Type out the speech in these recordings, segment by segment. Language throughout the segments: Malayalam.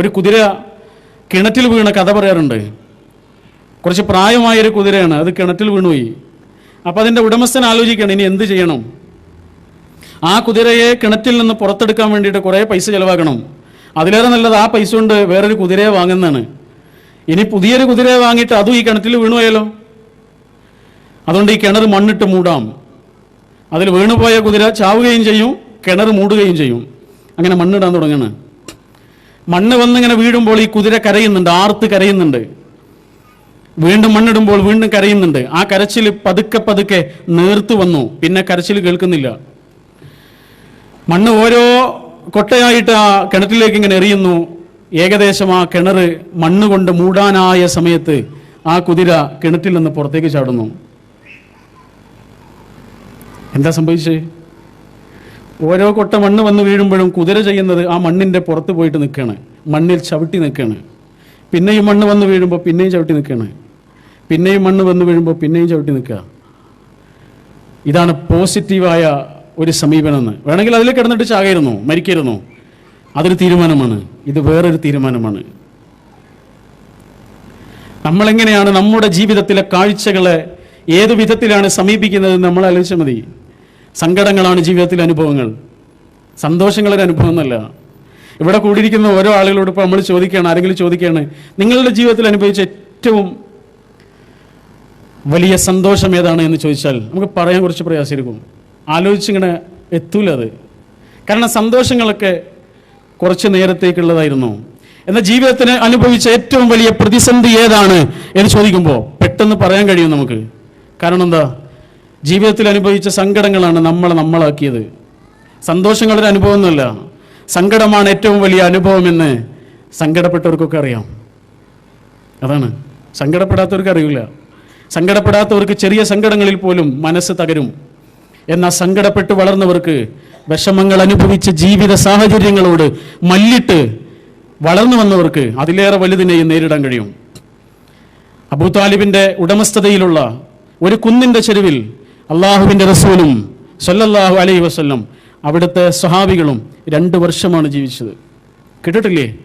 ഒരു കുതിര കിണറ്റിൽ വീണ കഥ പറയാറുണ്ട്. കുറച്ച് പ്രായമായൊരു കുതിരയാണ് അത് കിണറ്റിൽ വീണുപോയി. അപ്പോൾ അതിന്റെ ഉടമസ്ഥൻ ആലോചിക്കണം ഇനി എന്ത് ചെയ്യണം? ആ കുതിരയെ കിണറ്റിൽ നിന്ന് പുറത്തെടുക്കാൻ വേണ്ടിയിട്ട് കുറേ പൈസ ചിലവാക്കണം. അതിലേറെ നല്ലത് ആ പൈസ കൊണ്ട് വേറൊരു കുതിരയെ വാങ്ങുന്നതാണ്. ഇനി പുതിയൊരു കുതിരയെ വാങ്ങിയിട്ട് അതും ഈ കിണറ്റിൽ വീണുപോയാലോ? അതുകൊണ്ട് ഈ കിണർ മണ്ണിട്ട് മൂടാം. അതിൽ വീണുപോയ കുതിര ചാവുകയും ചെയ്യും കിണർ മൂടുകയും ചെയ്യും. അങ്ങനെ മണ്ണിടാൻ തുടങ്ങാണ് മണ്ണ് വന്നിങ്ങനെ വീഴുമ്പോൾ ഈ കുതിര കരയുന്നുണ്ട് ആർത്ത് കരയുന്നുണ്ട്. വീണ്ടും മണ്ണിടുമ്പോൾ വീണ്ടും കരയുന്നുണ്ട്. ആ കരച്ചിൽ പതുക്കെ പതുക്കെ നേർത്തു വന്നു. പിന്നെ കരച്ചിൽ കേൾക്കുന്നില്ല. മണ്ണ് ഓരോ കൊട്ടയായിട്ട് ആ കിണറ്റിലേക്ക് ഇങ്ങനെ എറിയുന്നു. ഏകദേശം ആ കിണർ മണ്ണ് കൊണ്ട് മൂടാനായ സമയത്ത് ആ കുതിര കിണറ്റിൽ നിന്ന് പുറത്തേക്ക് ചാടുന്നു. എന്താ സംഭവിച്ചത്? ഓരോ കൊട്ട മണ്ണ് വന്ന് വീഴുമ്പോഴും കുതിര ചെയ്യുന്നത് ആ മണ്ണിന്റെ പുറത്ത് പോയിട്ട് നിൽക്കുകയാണ്. മണ്ണിൽ ചവിട്ടി നിൽക്കുകയാണ്. പിന്നെയും മണ്ണ് വന്ന് വീഴുമ്പോൾ പിന്നെയും ചവിട്ടി നിൽക്കുകയാണ്. പിന്നെയും മണ്ണ് വന്ന് വീഴുമ്പോൾ പിന്നെയും ചവിട്ടി നിൽക്കുക. ഇതാണ് പോസിറ്റീവായ ഒരു സമീപനം എന്ന് വേണമെങ്കിൽ അതിൽ കിടന്നിട്ട് ചാകരുന്നു? മരിക്കരുന്നു? അതൊരു തീരുമാനമാണ്. ഇത് വേറൊരു തീരുമാനമാണ്. നമ്മളെങ്ങനെയാണ് നമ്മുടെ ജീവിതത്തിലെ കാഴ്ചകളെ ഏതു വിധത്തിലാണ് സമീപിക്കുന്നത് നമ്മൾ ആലോചിച്ചാൽ മതി. സങ്കടങ്ങളാണ് ജീവിതത്തിലെ അനുഭവങ്ങൾ. സന്തോഷങ്ങളൊരു അനുഭവം എന്നല്ല ഇവിടെ കൂടിയിരിക്കുന്ന ഓരോ ആളുകളോട് ഇപ്പോൾ നമ്മൾ ചോദിക്കുകയാണ് ആരെങ്കിലും ചോദിക്കുകയാണ് നിങ്ങളുടെ ജീവിതത്തിൽ അനുഭവിച്ച ഏറ്റവും വലിയ സന്തോഷം ഏതാണ് എന്ന് ചോദിച്ചാൽ നമുക്ക് പറയാൻ കുറച്ച് പ്രയാസമായിരിക്കും. ആലോചിച്ചിങ്ങനെ എത്തൂല അത്. കാരണം സന്തോഷങ്ങളൊക്കെ കുറച്ച് നേരത്തേക്കുള്ളതായിരുന്നു. എന്നാൽ ജീവിതത്തിന് അനുഭവിച്ച ഏറ്റവും വലിയ പ്രതിസന്ധി ഏതാണ് എന്ന് ചോദിക്കുമ്പോൾ പെട്ടെന്ന് പറയാൻ കഴിയും നമുക്ക്. കാരണം എന്താ? ജീവിതത്തിൽ അനുഭവിച്ച സങ്കടങ്ങളാണ് നമ്മളെ നമ്മളാക്കിയത്. സന്തോഷങ്ങളൊരു അനുഭവമൊന്നുമല്ല. സങ്കടമാണ് ഏറ്റവും വലിയ അനുഭവമെന്ന് സങ്കടപ്പെട്ടവർക്കൊക്കെ അറിയാം. അതാണ്. സങ്കടപ്പെടാത്തവർക്ക് അറിയില്ല. സങ്കടപ്പെടാത്തവർക്ക് ചെറിയ സങ്കടങ്ങളിൽ പോലും മനസ്സ് തകരും. എന്നാൽ സങ്കടപ്പെട്ട് വളർന്നവർക്ക് വിഷമങ്ങൾ അനുഭവിച്ച ജീവിത സാഹചര്യങ്ങളോട് മല്ലിട്ട് വളർന്നു വന്നവർക്ക് അതിലേറെ വലുതിനെയും നേരിടാൻ കഴിയും. അബൂ താലിബിന്റെ ഉടമസ്ഥതയിലുള്ള ഒരു കുന്നിന്റെ ചെരുവിൽ അള്ളാഹുവിന്റെ റസൂലും സല്ലല്ലാഹു അലൈഹി വസല്ലം അവിടുത്തെ സ്വഹാബികളും രണ്ട് വർഷമാണ് ജീവിച്ചത്. കേട്ടിട്ടില്ലേ?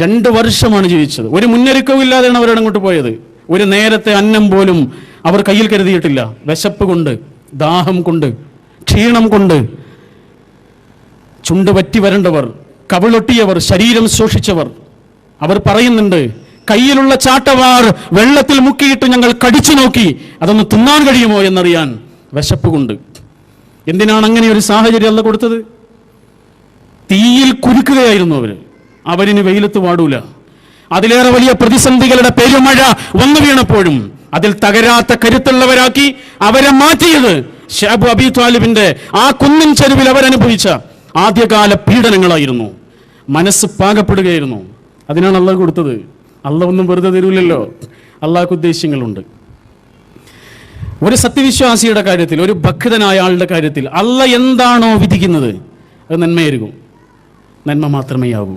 രണ്ട് വർഷമാണ് ജീവിച്ചത്. ഒരു മുന്നൊരുക്കവും ഇല്ലാതെയാണ് അവരുടെ അങ്ങോട്ട് പോയത്. ഒരു നേരത്തെ അന്നം പോലും അവർ കയ്യിൽ കരുതിയിട്ടില്ല. വിശപ്പ് കൊണ്ട് ദാഹം കൊണ്ട് ക്ഷീണം കൊണ്ട് ചുണ്ട് പറ്റി വരേണ്ടവർ കവിളൊട്ടിയവർ ശരീരം ശോഷിച്ചവർ അവർ പറയുന്നുണ്ട് കയ്യിലുള്ള ചാട്ടവാർ വെള്ളത്തിൽ മുക്കിയിട്ട് ഞങ്ങൾ കടിച്ചു നോക്കി. അതൊന്ന് തിന്നാൻ കഴിയുമോ എന്നറിയാൻ വിശപ്പ് കൊണ്ട് എന്തിനാണ് അങ്ങനെ ഒരു സാഹചര്യം അല്ല കൊടുത്തത്? തീയിൽ കുരുക്കുകയായിരുന്നു അവർ. അവരിന് വെയിലത്ത് പാടൂല അതിലേറെ വലിയ പ്രതിസന്ധികളുടെ പെരുമഴ വന്നു വീണപ്പോഴും അതിൽ തകരാത്ത കരുത്തുള്ളവരാക്കി അവരെ മാറ്റിയത് ഷാബു അബി താലിബിന്റെ ആ കുന്നിൻ ചെരുവിൽ അവരനുഭവിച്ച ആദ്യകാല പീഡനങ്ങളായിരുന്നു. മനസ്സ് പാകപ്പെടുകയായിരുന്നു. അതിനാണ് അള്ളാഹ് കൊടുത്തത്. അള്ളാഹ് ഒന്നും വെറുതെ തരൂലല്ലോ. അള്ളാഹ്ക്ക് ഉദ്ദേശ്യങ്ങളുണ്ട് ഒരു സത്യവിശ്വാസിയുടെ കാര്യത്തിൽ ഒരു ഭക്തനായ ആളുടെ കാര്യത്തിൽ അല്ല എന്താണോ വിധിക്കുന്നത് അത് നന്മയായിരിക്കും നന്മ മാത്രമേ ആകൂ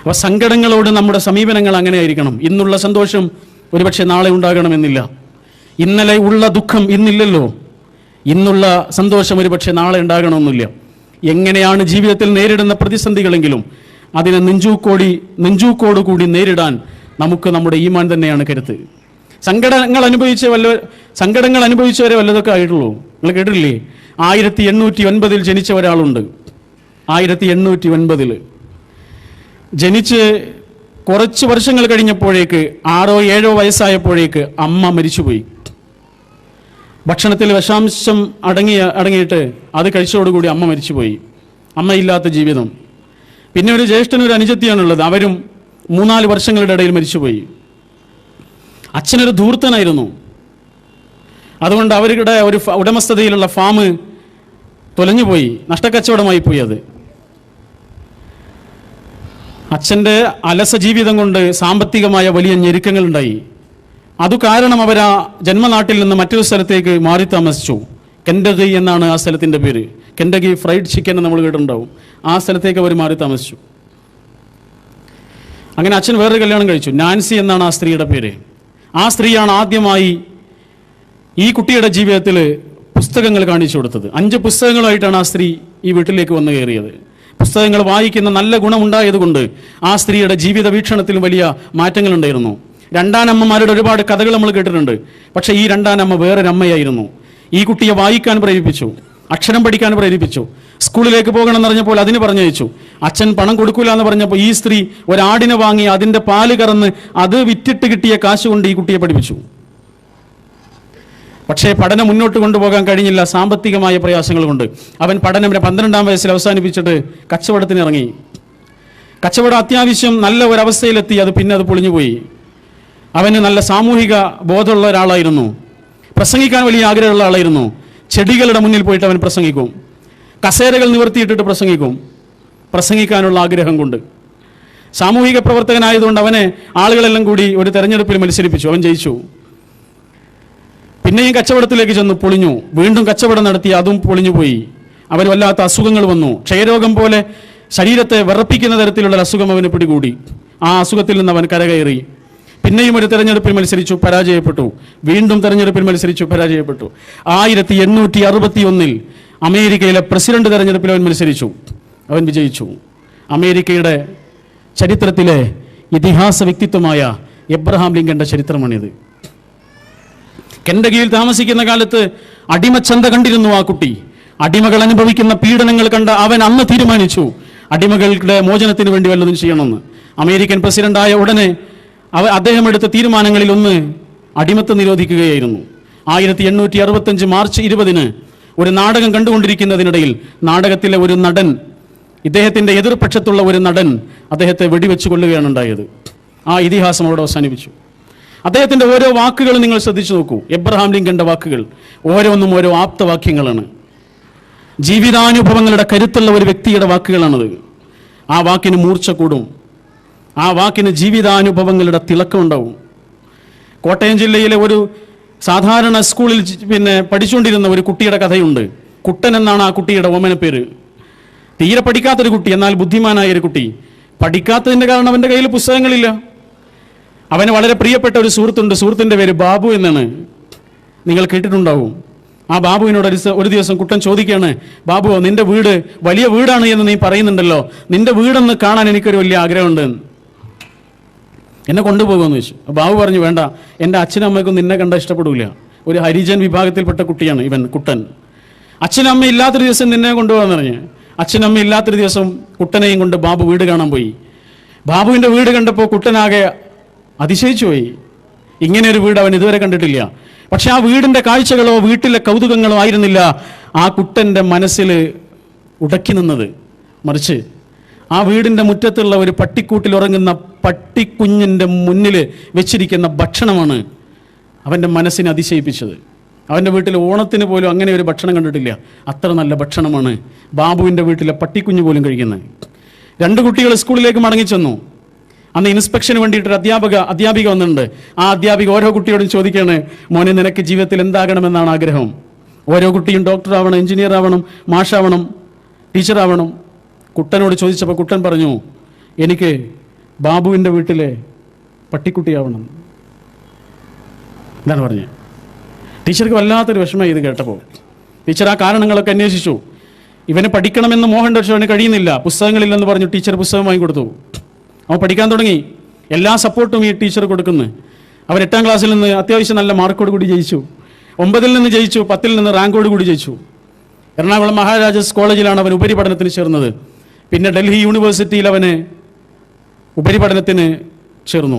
അപ്പോൾ സങ്കടങ്ങളോട് നമ്മുടെ സമീപനങ്ങൾ അങ്ങനെ ആയിരിക്കണം. ഇന്നുള്ള സന്തോഷം ഒരുപക്ഷെ നാളെ ഉണ്ടാകണമെന്നില്ല. ഇന്നലെ ഉള്ള ദുഃഖം ഇന്നില്ലല്ലോ. ഇന്നുള്ള സന്തോഷം ഒരുപക്ഷെ നാളെ ഉണ്ടാകണമെന്നില്ല. എങ്ങനെയാണ് ജീവിതത്തിൽ നേരിടുന്ന പ്രതിസന്ധികളെങ്കിലും അതിനെ നെഞ്ചൂക്കോടി നെഞ്ചൂക്കോട് കൂടി നേരിടാൻ നമുക്ക് നമ്മുടെ ഈമാൻ തന്നെയാണ് കരുത്ത്. സങ്കടങ്ങൾ അനുഭവിച്ച വല്ല സങ്കടങ്ങൾ അനുഭവിച്ചവരെ വല്ലതൊക്കെ ആയിട്ടുള്ളൂ. നിങ്ങൾ കേട്ടിട്ടില്ലേ? ആയിരത്തി എണ്ണൂറ്റി ഒൻപതിൽ ജനിച്ച ഒരാളുണ്ട്. ആയിരത്തി എണ്ണൂറ്റി ഒൻപതിൽ ജനിച്ച് കുറച്ച് വർഷങ്ങൾ കഴിഞ്ഞപ്പോഴേക്ക് ആറോ ഏഴോ വയസ്സായപ്പോഴേക്ക് അമ്മ മരിച്ചുപോയി. ഭക്ഷണത്തിൽ വിഷാംശം അടങ്ങിയ അടങ്ങിയിട്ട് അത് കഴിച്ചതോടുകൂടി അമ്മ മരിച്ചുപോയി. അമ്മയില്ലാത്ത ജീവിതം. പിന്നെ ഒരു ജ്യേഷ്ഠനും ഒരു അനുജത്തിയാണുള്ളത്. അവരും മൂന്നാൽ വർഷങ്ങളുടെ ഇടയിൽ മരിച്ചുപോയി. അച്ഛനൊരു ധൂർത്തനായിരുന്നു. അതുകൊണ്ട് അവരുടെ ഒരു ഉടമസ്ഥതയിലുള്ള ഫാം തൊലഞ്ഞുപോയി. നഷ്ടക്കച്ചവടമായി പോയി അത്. അച്ഛന്റെ അലസ ജീവിതം കൊണ്ട് സാമ്പത്തികമായ വലിയ ഞെരുക്കങ്ങൾ ഉണ്ടായി അതു കാരണം അവർ ആ ജന്മനാട്ടിൽ നിന്ന് മറ്റൊരു സ്ഥലത്തേക്ക് മാറി താമസിച്ചു. കെൻഡഗി എന്നാണ് ആ സ്ഥലത്തിന്റെ പേര്. കെൻഡഗി ഫ്രൈഡ് ചിക്കൻ നമ്മൾ കേട്ടിട്ടുണ്ടാവും. ആ സ്ഥലത്തേക്ക് അവർ മാറി താമസിച്ചു. അങ്ങനെ അച്ഛൻ വേറൊരു കല്യാണം കഴിച്ചു. നാൻസി എന്നാണ് ആ സ്ത്രീയുടെ പേര്. ആ സ്ത്രീയാണ് ആദ്യമായി ഈ കുട്ടിയുടെ ജീവിതത്തിൽ പുസ്തകങ്ങൾ കാണിച്ചു കൊടുത്തത്. അഞ്ച് പുസ്തകങ്ങളായിട്ടാണ് ആ സ്ത്രീ ഈ വീട്ടിലേക്ക് വന്നു കയറിയത്. പുസ്തകങ്ങൾ വായിക്കുന്ന നല്ല ഗുണമുണ്ടായതുകൊണ്ട് ആ സ്ത്രീയുടെ ജീവിത വീക്ഷണത്തിലും വലിയ മാറ്റങ്ങളുണ്ടായിരുന്നു. രണ്ടാനമ്മമാരുടെ ഒരുപാട് കഥകൾ നമ്മൾ കേട്ടിട്ടുണ്ട്. പക്ഷേ ഈ രണ്ടാനമ്മ വേറൊരമ്മയായിരുന്നു. ഈ കുട്ടിയെ വായിക്കാൻ പ്രേരിപ്പിച്ചു. അക്ഷരം പഠിക്കാൻ പ്രേരിപ്പിച്ചു സ്കൂളിലേക്ക് പോകണം എന്ന് പറഞ്ഞപ്പോൾ അതിന് പറഞ്ഞയച്ചു. അച്ഛൻ പണം കൊടുക്കില്ല എന്ന് പറഞ്ഞപ്പോൾ ഈ സ്ത്രീ ഒരാടിനെ വാങ്ങി അതിന്റെ പാൽ കറന്ന് അത് വിറ്റിട്ട് കിട്ടിയ കാശ് കൊണ്ട് ഈ കുട്ടിയെ പഠിപ്പിച്ചു. പക്ഷേ പഠനം മുന്നോട്ട് കൊണ്ടുപോകാൻ കഴിഞ്ഞില്ല. സാമ്പത്തികമായ പ്രയാസങ്ങൾ കൊണ്ട്. അവൻ പഠനം പന്ത്രണ്ടാം വയസ്സിൽ അവസാനിപ്പിച്ചിട്ട് കച്ചവടത്തിന് ഇറങ്ങി. കച്ചവടം അത്യാവശ്യം നല്ല ഒരവസ്ഥയിലെത്തി. അത് പിന്നെ അത് പൊളിഞ്ഞുപോയി. അവന് നല്ല സാമൂഹിക ബോധമുള്ള ഒരാളായിരുന്നു. പ്രസംഗിക്കാൻ വലിയ ആഗ്രഹമുള്ള ആളായിരുന്നു. ചെടികളുടെ മുന്നിൽ പോയിട്ട് അവൻ പ്രസംഗിക്കും. കസേരകൾ നിവർത്തിയിട്ടിട്ട് പ്രസംഗിക്കും. പ്രസംഗിക്കാനുള്ള ആഗ്രഹം കൊണ്ട്. സാമൂഹിക പ്രവർത്തകനായതുകൊണ്ട് അവനെ ആളുകളെല്ലാം കൂടി ഒരു തെരഞ്ഞെടുപ്പിൽ മത്സരിപ്പിച്ചു. അവൻ ജയിച്ചു. പിന്നെയും കച്ചവടത്തിലേക്ക് ചെന്ന് പൊളിഞ്ഞു. വീണ്ടും കച്ചവടം നടത്തി അതും പൊളിഞ്ഞുപോയി അവന് വല്ലാത്ത അസുഖങ്ങൾ വന്നു. ക്ഷയരോഗം പോലെ ശരീരത്തെ വിറപ്പിക്കുന്ന തരത്തിലുള്ള അസുഖം അവന് പിടികൂടി. ആ അസുഖത്തിൽ നിന്ന് അവൻ കരകയറി. പിന്നെയും ഒരു തെരഞ്ഞെടുപ്പിൽ മത്സരിച്ചു പരാജയപ്പെട്ടു. വീണ്ടും തെരഞ്ഞെടുപ്പിൽ മത്സരിച്ചു പരാജയപ്പെട്ടു. ആയിരത്തി എണ്ണൂറ്റി അറുപത്തി ഒന്നിൽ അമേരിക്കയിലെ പ്രസിഡന്റ് തെരഞ്ഞെടുപ്പിൽ അവൻ മത്സരിച്ചു. അവൻ വിജയിച്ചു. അമേരിക്കയുടെ ചരിത്രത്തിലെ ഇതിഹാസ വ്യക്തിത്വമായ എബ്രഹാം ലിങ്കന്റെ ചരിത്രമാണിത്. കെൻഡകിയിൽ താമസിക്കുന്ന കാലത്ത് അടിമച്ചന്ത കണ്ടിരുന്നു ആ കുട്ടി. അടിമകൾ അനുഭവിക്കുന്ന പീഡനങ്ങൾ കണ്ട അവൻ അന്ന് തീരുമാനിച്ചു അടിമകളുടെ മോചനത്തിന് വേണ്ടി വല്ലതും ചെയ്യണമെന്ന്. അമേരിക്കൻ പ്രസിഡന്റായ ഉടനെ അവ അദ്ദേഹം എടുത്ത തീരുമാനങ്ങളിൽ ഒന്ന് അടിമത്തം നിരോധിക്കുകയായിരുന്നു. ആയിരത്തി എണ്ണൂറ്റി അറുപത്തഞ്ച് മാർച്ച് ഇരുപതിന് ഒരു നാടകം കണ്ടുകൊണ്ടിരിക്കുന്നതിനിടയിൽ നാടകത്തിലെ ഒരു നടൻ ഇദ്ദേഹത്തിന്റെ എതിർപക്ഷത്തുള്ള ഒരു നടൻ അദ്ദേഹത്തെ വെടിവെച്ചു കൊള്ളുകയാണ് ഉണ്ടായത്. ആ ഇതിഹാസം അവിടെ അവസാനിപ്പിച്ചു. അദ്ദേഹത്തിന്റെ ഓരോ വാക്കുകളും നിങ്ങൾ ശ്രദ്ധിച്ചു നോക്കൂ. എബ്രഹാം ലിങ്കന്റെ വാക്കുകൾ ഓരോന്നും ഓരോ ആപ്തവാക്യങ്ങളാണ്. ജീവിതാനുഭവങ്ങളുടെ കരുത്തുള്ള ഒരു വ്യക്തിയുടെ വാക്കുകളാണത്. ആ വാക്കിന് മൂർച്ച കൂടും. ആ വാക്കിന് ജീവിതാനുഭവങ്ങളുടെ തിളക്കമുണ്ടാവും കോട്ടയം ജില്ലയിലെ ഒരു സാധാരണ സ്കൂളിൽ പിന്നെ പഠിച്ചുകൊണ്ടിരുന്ന ഒരു കുട്ടിയുടെ കഥയുണ്ട്. കുട്ടൻ എന്നാണ് ആ കുട്ടിയുടെ ഓമന പേര്. തീരെ പഠിക്കാത്തൊരു കുട്ടി എന്നാൽ ബുദ്ധിമാനായ ഒരു കുട്ടി. പഠിക്കാത്തതിന്റെ കാരണം അവന്റെ കയ്യിൽ പുസ്തകങ്ങളില്ല. അവന് വളരെ പ്രിയപ്പെട്ട ഒരു സുഹൃത്തുണ്ട്. സുഹൃത്തിന്റെ പേര് ബാബു എന്നാണ്. നിങ്ങൾ കേട്ടിട്ടുണ്ടാവും. ആ ബാബുവിനോട് ഒരു ഒരു ദിവസം കുട്ടൻ ചോദിക്കുകയാണ് ബാബു നിന്റെ വീട് വലിയ വീടാണ് എന്ന് നീ പറയുന്നുണ്ടല്ലോ. നിന്റെ വീടൊന്ന് കാണാൻ എനിക്കൊരു വലിയ ആഗ്രഹമുണ്ട്. എന്നെ കൊണ്ടുപോകുമെന്ന് ചോദിച്ചു ബാബു പറഞ്ഞു വേണ്ട എന്റെ അച്ഛനും അമ്മയ്ക്കും നിന്നെ കണ്ട ഇഷ്ടപ്പെടില്ല ഒരു ഹരിജൻ വിഭാഗത്തിൽപ്പെട്ട കുട്ടിയാണ് ഇവൻ കുട്ടൻ. അച്ഛനും അമ്മ ഇല്ലാത്തൊരു ദിവസം നിന്നെ കൊണ്ടുപോകാന്ന് പറഞ്ഞ്. അച്ഛനും അമ്മ ഇല്ലാത്തൊരു ദിവസം കുട്ടനെയും കൊണ്ട് ബാബു വീട് കാണാൻ പോയി. ബാബുവിന്റെ വീട് കണ്ടപ്പോൾ കുട്ടനാകെ അതിശയിച്ചു പോയി. ഇങ്ങനെ ഒരു വീട് അവൻ ഇതുവരെ കണ്ടിട്ടില്ല. പക്ഷെ ആ വീടിന്റെ കാഴ്ചകളോ വീട്ടിലെ കൗതുകങ്ങളോ ആയിരുന്നില്ല ആ കുട്ടന്റെ മനസ്സിൽ ഉടക്കി നിന്നത്. മറിച്ച് ആ വീടിന്റെ മുറ്റത്തുള്ള ഒരു പട്ടിക്കൂട്ടിൽ ഉറങ്ങുന്ന പട്ടിക്കുഞ്ഞിന്റെ മുന്നിൽ വെച്ചിരിക്കുന്ന ഭക്ഷണമാണ് അവന്റെ മനസ്സിനെ അതിശയിപ്പിച്ചത്. അവന്റെ വീട്ടിൽ ഓണത്തിന് പോലും അങ്ങനെ ഒരു ഭക്ഷണം കണ്ടിട്ടില്ല. അത്ര നല്ല ഭക്ഷണമാണ് ബാബുവിന്റെ വീട്ടിലെ പട്ടിക്കുഞ്ഞ് പോലും കഴിക്കുന്നത്. രണ്ട് കുട്ടികൾ സ്കൂളിലേക്ക് മടങ്ങിച്ചെന്നു അന്ന് ഇൻസ്പെക്ഷന് വേണ്ടിയിട്ട് ഒരു അധ്യാപക അധ്യാപിക വന്നിട്ടുണ്ട്. ആ അധ്യാപിക ഓരോ കുട്ടിയോടും ചോദിക്കുകയാണ് മോനെ നിനക്ക് ജീവിതത്തിൽ എന്താകണമെന്നാണ് ആഗ്രഹം? ഓരോ കുട്ടിയും ഡോക്ടർ ആവണം എഞ്ചിനീയർ ആവണം മാഷാവണം ടീച്ചറാവണം കുട്ടനോട് ചോദിച്ചപ്പോൾ കുട്ടൻ പറഞ്ഞു എനിക്ക് ബാബുവിന്റെ വീട്ടിലെ പട്ടിക്കുട്ടിയാവണം. എന്താണ് പറഞ്ഞത്? ടീച്ചർക്ക് വല്ലാത്തൊരു വിഷമം ഇത് കേട്ടപ്പോൾ. ടീച്ചർ ആ കാരണങ്ങളൊക്കെ അന്വേഷിച്ചു. ഇവനെ പഠിക്കണമെന്ന് മോഹൻ പക്ഷേ അവന് കഴിയുന്നില്ല. പുസ്തകങ്ങളില്ലെന്ന് പറഞ്ഞു ടീച്ചർ പുസ്തകം വാങ്ങിക്കൊടുത്തു. അവൻ പഠിക്കാൻ തുടങ്ങി. എല്ലാ സപ്പോർട്ടും ഈ ടീച്ചർ കൊടുക്കുന്നു. അവൻ എട്ടാം ക്ലാസ്സിൽ നിന്ന് അത്യാവശ്യം നല്ല മാർക്കോട് കൂടി ജയിച്ചു. ഒമ്പതിൽ നിന്ന് ജയിച്ചു പത്തിൽ നിന്ന് റാങ്കോട് കൂടി ജയിച്ചു. എറണാകുളം മഹാരാജാസ് കോളേജിലാണ് അവൻ ഉപരിപഠനത്തിന് ചേർന്നത്. പിന്നെ ഡൽഹി യൂണിവേഴ്സിറ്റിയിൽ അവന് ഉപരിപഠനത്തിന് ചേർന്നു.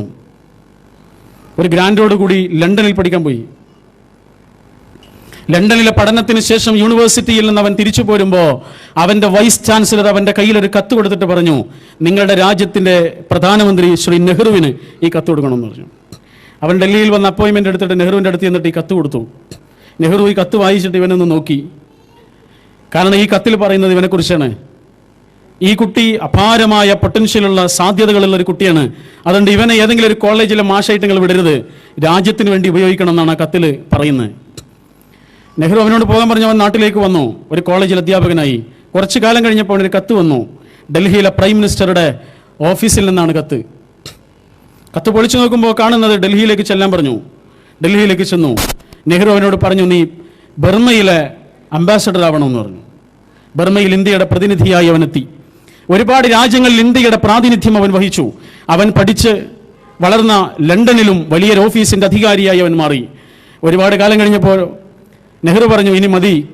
ഒരു ഗ്രാൻഡോട് കൂടി ലണ്ടനിൽ പഠിക്കാൻ പോയി. ലണ്ടനിലെ പഠനത്തിന് ശേഷം യൂണിവേഴ്സിറ്റിയിൽ നിന്ന് അവൻ തിരിച്ചു പോരുമ്പോൾ അവന്റെ വൈസ് ചാൻസലർ അവന്റെ കയ്യിൽ ഒരു കത്ത് കൊടുത്തിട്ട് പറഞ്ഞു നിങ്ങളുടെ രാജ്യത്തിന്റെ പ്രധാനമന്ത്രി ശ്രീ നെഹ്റുവിന് ഈ കത്ത് കൊടുക്കണമെന്ന് പറഞ്ഞു. അവൻ ഡൽഹിയിൽ വന്ന് അപ്പോയിൻമെന്റ് എടുത്തിട്ട് നെഹ്റുവിന്റെ അടുത്ത് ചെന്നിട്ട് ഈ കത്ത് കൊടുത്തു. നെഹ്റു ഈ കത്ത് വായിച്ചിട്ട് ഇവനൊന്ന് നോക്കി. കാരണം ഈ കത്തിൽ പറയുന്നത് ഇവനെക്കുറിച്ചാണ്. ഈ കുട്ടി അപാരമായ പൊട്ടൻഷ്യലുള്ള സാധ്യതകളുള്ള ഒരു കുട്ടിയാണ്. അതുകൊണ്ട് ഇവനെ ഏതെങ്കിലും ഒരു കോളേജിലെ മാഷായിട്ട് നിങ്ങൾ വിടരുത്. രാജ്യത്തിന് വേണ്ടി ഉപയോഗിക്കണം എന്നാണ് ആ കത്തിൽ പറയുന്നത്. നെഹ്റു അവനോട് പോകാൻ പറഞ്ഞവൻ നാട്ടിലേക്ക് വന്നു. ഒരു കോളേജിൽ അധ്യാപകനായി. കുറച്ചു കാലം കഴിഞ്ഞപ്പോൾ അവനൊരു കത്ത് വന്നു. ഡൽഹിയിലെ പ്രൈം മിനിസ്റ്ററുടെ ഓഫീസിൽ നിന്നാണ് കത്ത്. കത്ത് പൊളിച്ചു നോക്കുമ്പോൾ കാണുന്നത് ഡൽഹിയിലേക്ക് ചെല്ലാൻ പറഞ്ഞു. ഡൽഹിയിലേക്ക് ചെന്നു. നെഹ്റു അവനോട് പറഞ്ഞു നീ ബർമ്മയിലെ അംബാസഡർ ആവണമെന്ന് പറഞ്ഞു. ബർമ്മയിൽ ഇന്ത്യയുടെ പ്രതിനിധിയായി അവനെത്തി ഒരുപാട് രാജ്യങ്ങളിൽ ഇന്ത്യയുടെ പ്രാതിനിധ്യം അവൻ വഹിച്ചു. അവൻ പഠിച്ച് വളർന്ന ലണ്ടനിലും വലിയൊരു ഓഫീസിന്റെ അധികാരിയായി അവൻ മാറി. ഒരുപാട് കാലം കഴിഞ്ഞപ്പോൾ നെഹ്റു പറഞ്ഞു ഇനി മതി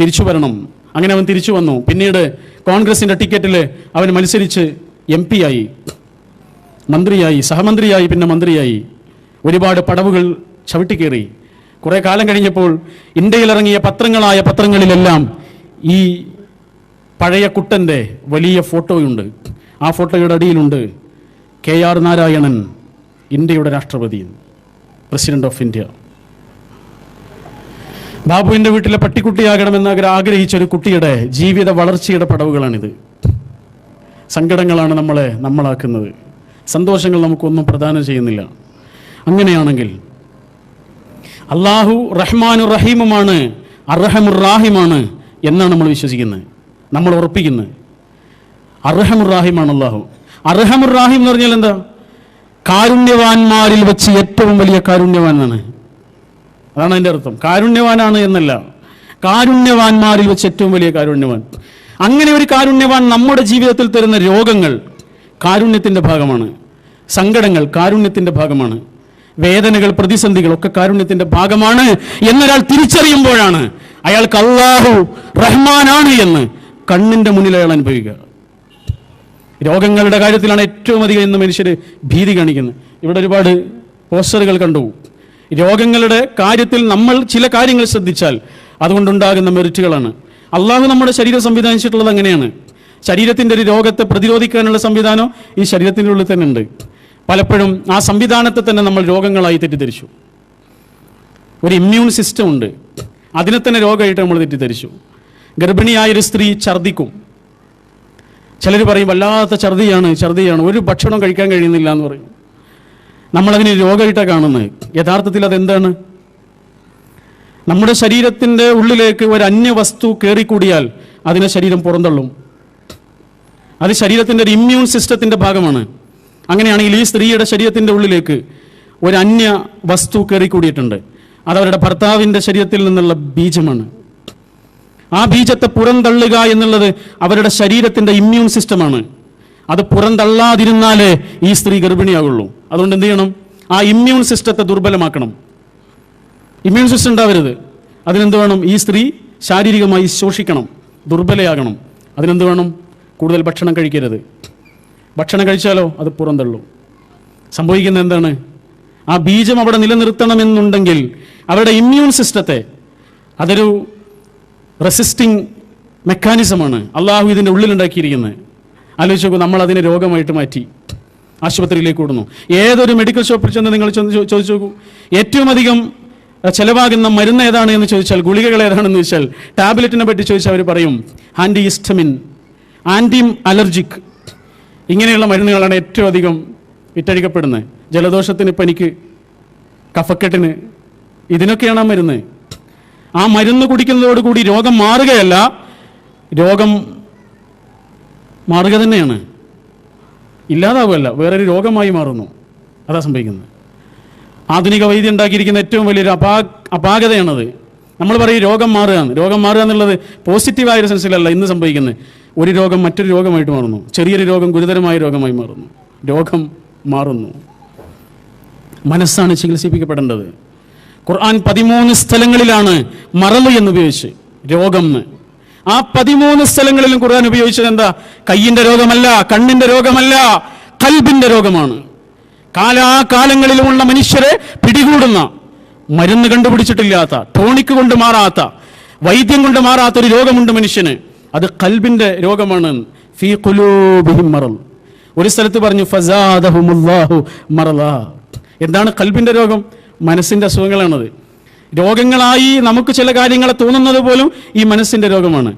തിരിച്ചു വരണം. അങ്ങനെ അവൻ തിരിച്ചു വന്നു. പിന്നീട് കോൺഗ്രസിന്റെ ടിക്കറ്റിൽ അവൻ മത്സരിച്ച് എം പി ആയി. മന്ത്രിയായി സഹമന്ത്രിയായി പിന്നെ മന്ത്രിയായി. ഒരുപാട് പടവുകൾ ചവിട്ടിക്കേറി. കുറേ കാലം കഴിഞ്ഞപ്പോൾ ഇന്ത്യയിലിറങ്ങിയ പത്രങ്ങളായ പത്രങ്ങളിലെല്ലാം ഈ പഴയ കുട്ടന്റെ വലിയ ഫോട്ടോയുണ്ട്. ആ ഫോട്ടോയുടെ അടിയിലുണ്ട് കെ ആർ നാരായണൻ ഇന്ത്യയുടെ രാഷ്ട്രപതി പ്രസിഡന്റ് ഓഫ് ഇന്ത്യ. ബാബുവിന്റെ വീട്ടിലെ പട്ടിക്കുട്ടിയാകണമെന്ന് അവർ ആഗ്രഹിച്ച ഒരു കുട്ടിയുടെ ജീവിത വളർച്ചയുടെ പടവുകളാണിത്. സങ്കടങ്ങളാണ് നമ്മളെ നമ്മളാക്കുന്നത്. സന്തോഷങ്ങൾ നമുക്കൊന്നും പ്രദാനം ചെയ്യുന്നില്ല. അങ്ങനെയാണെങ്കിൽ അള്ളാഹു റഹ്മാനു റഹീമുമാണ് അർഹമുർ എന്നാണ് നമ്മൾ വിശ്വസിക്കുന്നത്. നമ്മൾ ഉറപ്പിക്കുന്നത് അർഹമുർ ആണ് അള്ളാഹു. അർഹമുറാഹിം എന്ന് പറഞ്ഞാൽ എന്താ? കാരുണ്യവാന്മാരിൽ വെച്ച് ഏറ്റവും വലിയ കാരുണ്യവാനാണ്. അതാണ് അതിന്റെ അർത്ഥം. കാരുണ്യവാനാണ് എന്നല്ല. കാരുണ്യവാന്മാരിൽ വെച്ച് ഏറ്റവും വലിയ കാരുണ്യവാൻ. അങ്ങനെ ഒരു കാരുണ്യവാൻ നമ്മുടെ ജീവിതത്തിൽ തരുന്ന രോഗങ്ങൾ കാരുണ്യത്തിന്റെ ഭാഗമാണ്. സങ്കടങ്ങൾ കാരുണ്യത്തിന്റെ ഭാഗമാണ്. വേദനകൾ പ്രതിസന്ധികൾ ഒക്കെ കാരുണ്യത്തിന്റെ ഭാഗമാണ് എന്നൊരാൾ തിരിച്ചറിയുമ്പോഴാണ് അയാൾക്ക് അള്ളാഹു റഹ്മാനാണ് എന്ന് കണ്ണിന്റെ മുന്നിൽ അയാൾ അനുഭവിക്കുക. രോഗങ്ങളുടെ കാര്യത്തിലാണ് ഏറ്റവും അധികം ഇന്ന് മനുഷ്യർ ഭീതി കാണിക്കുന്നത്. ഇവിടെ ഒരുപാട് പോസ്റ്ററുകൾ കണ്ടു. രോഗങ്ങളുടെ കാര്യത്തിൽ നമ്മൾ ചില കാര്യങ്ങൾ ശ്രദ്ധിച്ചാൽ അതുകൊണ്ടുണ്ടാകുന്ന മെറിറ്റുകളാണ്. അള്ളാഹു നമ്മുടെ ശരീരം സംവിധാനിച്ചിട്ടുള്ളത് അങ്ങനെയാണ്. ശരീരത്തിന്റെ ഒരു രോഗത്തെ പ്രതിരോധിക്കാനുള്ള സംവിധാനം ഈ ശരീരത്തിന്റെ ഉള്ളിൽ തന്നെ ഉണ്ട്. പലപ്പോഴും ആ സംവിധാനത്തെ തന്നെ നമ്മൾ രോഗങ്ങളായി തെറ്റിദ്ധരിച്ചു. ഒരു ഇമ്മ്യൂൺ സിസ്റ്റം ഉണ്ട്. അതിനെ തന്നെ രോഗമായിട്ട് നമ്മൾ തെറ്റിദ്ധരിച്ചു. ഗർഭിണിയായൊരു സ്ത്രീ ഛർദ്ദിക്കും. ചിലർ പറയും വല്ലാത്ത ഛർദിയാണ് ഛർദിയാണ് ഒരു ഭക്ഷണം കഴിക്കാൻ കഴിയുന്നില്ല എന്ന് പറയും. നമ്മളതിന് രോഗമായിട്ടാണ് കാണുന്നത്. യഥാർത്ഥത്തിൽ അതെന്താണ്? നമ്മുടെ ശരീരത്തിന്റെ ഉള്ളിലേക്ക് ഒരു അന്യ വസ്തു കയറിക്കൂടിയാൽ അതിനെ ശരീരം പുറന്തള്ളും. അത് ശരീരത്തിന്റെ ഒരു ഇമ്മ്യൂൺ സിസ്റ്റത്തിന്റെ ഭാഗമാണ്. അങ്ങനെയാണെങ്കിൽ ഈ സ്ത്രീയുടെ ശരീരത്തിന്റെ ഉള്ളിലേക്ക് ഒരു അന്യ വസ്തു കയറിക്കൂടിയിട്ടുണ്ട്. അത് അവരുടെ ഭർത്താവിന്റെ ശരീരത്തിൽ നിന്നുള്ള ബീജമാണ്. ആ ബീജത്തെ പുറന്തള്ളുക എന്നുള്ളത് അവരുടെ ശരീരത്തിന്റെ ഇമ്മ്യൂൺ സിസ്റ്റമാണ് അത് പുറന്തള്ളാതിരുന്നാലേ ഈ സ്ത്രീ ഗർഭിണിയാകുള്ളൂ. അതുകൊണ്ട് എന്ത് ചെയ്യണം? ആ ഇമ്മ്യൂൺ സിസ്റ്റത്തെ ദുർബലമാക്കണം. ഇമ്മ്യൂൺ സിസ്റ്റം ഉണ്ടാവരുത്. അതിനെന്ത് വേണം? ഈ സ്ത്രീ ശാരീരികമായി ശോഷിക്കണം. ദുർബലയാകണം. അതിനെന്ത് വേണം? കൂടുതൽ ഭക്ഷണം കഴിക്കരുത്. ഭക്ഷണം കഴിച്ചാലോ അത് പുറന്തള്ളും. സംഭവിക്കുന്നത് എന്താണ്? ആ ബീജം അവിടെ നിലനിർത്തണമെന്നുണ്ടെങ്കിൽ അവരുടെ ഇമ്മ്യൂൺ സിസ്റ്റത്തെ അതൊരു റെസിസ്റ്റിംഗ് മെക്കാനിസമാണ് അള്ളാഹു ഇതിന്റെ ഉള്ളിലുണ്ടാക്കിയിരിക്കുന്നത്. ആലോചിച്ച് നോക്കൂ നമ്മൾ അതിനെ രോഗമായിട്ട് മാറ്റി ആശുപത്രിയിലേക്ക് വിടുന്നു ഏതൊരു മെഡിക്കൽ ഷോപ്പിൽ ചെന്ന് നിങ്ങൾ ചോദിച്ചു നോക്കൂ. ഏറ്റവും അധികം ചിലവാകുന്ന മരുന്ന് ഏതാണ് എന്ന് ചോദിച്ചാൽ ഗുളികകൾ ഏതാണെന്ന് ചോദിച്ചാൽ ടാബ്ലറ്റിനെ പറ്റി ചോദിച്ചാൽ അവർ പറയും ആന്റി ഇസ്റ്റമിൻ ആന്റി അലർജിക് ഇങ്ങനെയുള്ള മരുന്നുകളാണ് ഏറ്റവും അധികം വിറ്റഴിക്കപ്പെടുന്നത്. ജലദോഷത്തിന് പനിക്ക് കഫക്കെട്ടിന് ഇതിനൊക്കെയാണ് ആ മരുന്ന്. ആ മരുന്ന് കുടിക്കുന്നതോടുകൂടി രോഗം മാറുകയല്ല രോഗം മാറുക തന്നെയാണ്. ഇല്ലാതാവുകയല്ല വേറൊരു രോഗമായി മാറുന്നു. അതാ സംഭവിക്കുന്നത്. ആധുനിക വൈദ്യം ഉണ്ടാക്കിയിരിക്കുന്ന ഏറ്റവും വലിയൊരു അപാ അപാകതയാണത്. നമ്മൾ പറയും രോഗം മാറുകയാണ്. രോഗം മാറുക എന്നുള്ളത് പോസിറ്റീവായ ഒരു സെൻസിലല്ല ഇന്ന് സംഭവിക്കുന്നത്. ഒരു രോഗം മറ്റൊരു രോഗമായിട്ട് മാറുന്നു. ചെറിയൊരു രോഗം ഗുരുതരമായ രോഗമായി മാറുന്നു. രോഗം മാറുന്നു. മനസ്സാണ് ചികിത്സിപ്പിക്കപ്പെടേണ്ടത്. ഖുർആൻ പതിമൂന്ന് സ്ഥലങ്ങളിലാണ് മറൽ എന്ന് ഉപയോഗിച്ച് രോഗം. ആ പതിമൂന്ന് സ്ഥലങ്ങളിലും ഖുർആൻ ഉപയോഗിച്ചത് എന്താ? കയ്യിന്റെ രോഗമല്ല കണ്ണിന്റെ രോഗമല്ല കൽബിന്റെ രോഗമാണ്. കാലാകാലങ്ങളിലുമുള്ള മനുഷ്യരെ പിടികൂടുന്ന മരുന്ന് കണ്ടുപിടിച്ചിട്ടില്ലാത്ത ടോണിക്ക് കൊണ്ട് മാറാത്ത വൈദ്യം കൊണ്ട് മാറാത്ത ഒരു രോഗമുണ്ട് മനുഷ്യന്. അത് കൽബിന്റെ രോഗമാണ്. ഫീ ഒരു സ്ഥലത്ത് പറഞ്ഞു ഫസാദഹുമുല്ലാഹു എന്താണ് കൽബിന്റെ രോഗം? മനസ്സിന്റെ അസുഖങ്ങളാണത്. രോഗങ്ങളായി നമുക്ക് ചില കാര്യങ്ങളെ തോന്നുന്നത് പോലും ഈ മനസ്സിന്റെ രോഗമാണ്.